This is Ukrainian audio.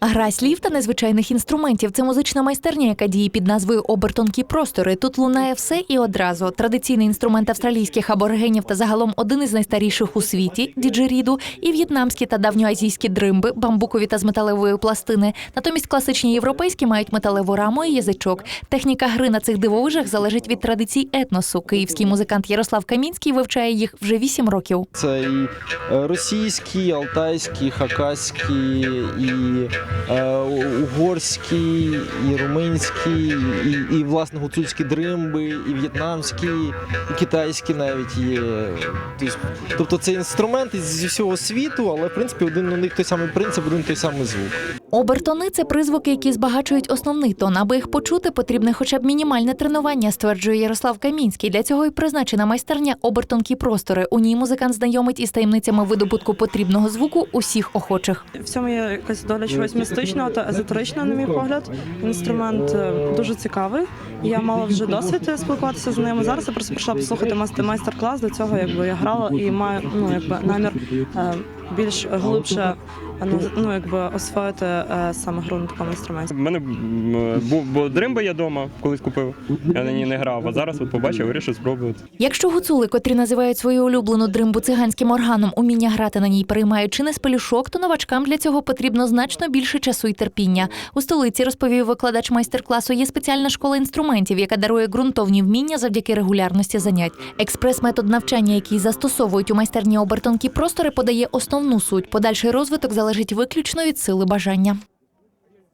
Гра слів та незвичайних інструментів це музична майстерня, яка діє під назвою Обертонкі простори. Тут лунає все і одразу. Традиційний інструмент австралійських аборигенів та загалом один із найстаріших у світі діджеріду, і в'єтнамські та давньоазійські дримби, бамбукові та з металевої пластини. Натомість класичні європейські мають металеву раму і язичок. Техніка гри на цих дивовижах залежить від традицій етносу. Київський музикант Ярослав Камінський вивчає їх вже вісім років. Це і е, російські, алтайські, хакаські, і угорські, і румунські, і, і власне гуцульські дримби, і в'єтнамські, і китайські навіть є. Тобто, тобто це інструменти зі всього світу, але в принципі один у них той самий принцип, один той самий звук. Обертони це призвуки, які збагачують основний тон. Аби їх почути, потрібне хоча б мінімальне тренування, стверджує Ярослав Камінський. Для цього і призначена майстерня обертонкі простори. У ній музикант знайомить із таємницями видобутку потрібного звуку усіх охочих. В цьому є якась доля чогось містичного та езотеричного, на мій погляд. Інструмент е, дуже цікавий. Я мала вже досвід спілкуватися з ним. Зараз я просто прийшла послухати майстер- майстер-клас. До цього якби я грала і маю ну якби намір е, більш глибше ну, якби освоїти е, саме гру на такому інструменті. У мене був бо дримба я вдома, колись купив. Я на ній не грав, а зараз от побачив, вирішив спробувати. Якщо гуцули, котрі називають свою улюблену дримбу циганським органом, уміння грати на ній переймають чи не з пелюшок, то новачкам для цього потрібно значно більше часу і терпіння. У столиці розповів викладач майстер-класу. Є спеціальна школа інструментів, яка дарує ґрунтовні вміння завдяки регулярності занять. Експрес-метод навчання, який застосовують у майстерні обертонкі простори, подає основну суть. Подальший розвиток залежить виключно від сили бажання.